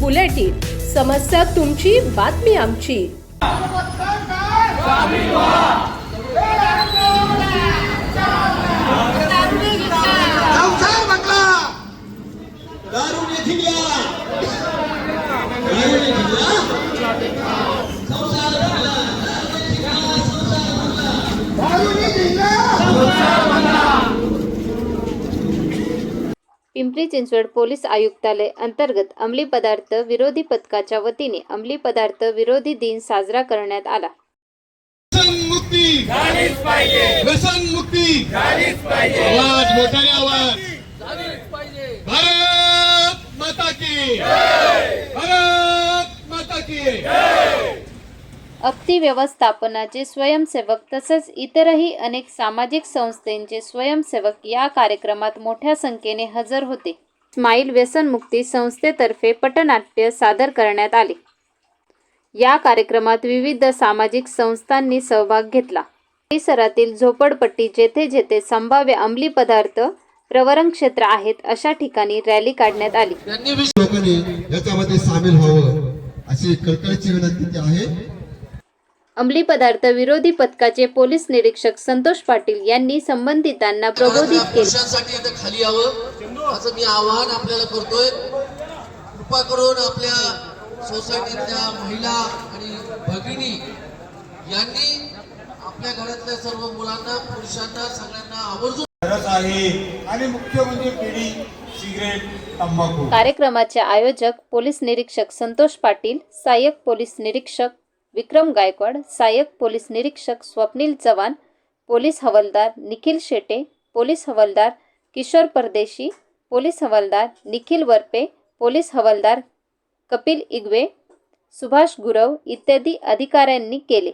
Bulletin. समस्या तुमची बातमी आमची. संसार पिंपरी चिंचवड पोलीस आयुक्तालय अंतर्गत अंमली पदार्थ विरोधी पथकाच्या वतीने अंमली पदार्थ विरोधी दिन साजरा करण्यात आला. भारत माता की. भारत माता की. अप्ती व्यवस्थापनाचे स्वयंसेवक तसेच इतरही अनेक सामाजिक संस्थांचे स्वयंसेवक या कार्यक्रमात मोठ्या संख्येने हजर होते. स्माईल व्यसनमुक्ती संस्थेतर्फे पटनाट्य सादर करण्यात आले. या कार्यक्रमात विविध सामाजिक संस्थांनी सहभाग घेतला. परिसरातील झोपडपट्टी जेथे जेथे संभाव्य अंमली पदार्थ प्रवरण क्षेत्र आहेत अशा ठिकाणी रॅली काढण्यात आली. लोकांनी याच्यामध्ये सामील व्हावं अशी कळकळीची विनंती आहे. अंमली पदार्थ विरोधी पथकाचे पोलीस निरीक्षक संतोष पाटील यांनी संबंधितांना प्रबोधित केले. खाली यावं. असं मी आवाहन आपल्याला करतोय. कृपा करून आपल्या सोसायटीतल्या महिला आणि भगिनी यांनी आपल्या घरातल्या सर्व मुलांना पुरुषांना सगळ्यांना आवर्जून गरज आहे. आणि मुख्य म्हणजे पिढी सिगरेट तंबाखू. कार्यक्रमाचे आयोजक पोलीस निरीक्षक संतोष पाटील सहाय्यक पोलीस निरीक्षक विक्रम गायकवाड सहाय्यक पोलीस निरीक्षक स्वप्नील चव्हाण पोलीस हवालदार निखिल शेटे पोलीस हवालदार किशोर परदेशी पोलीस हवालदार निखिल वरपे पोलीस हवालदार कपिल इगवे सुभाष गुरव इत्यादी अधिकाऱ्यांनी केले.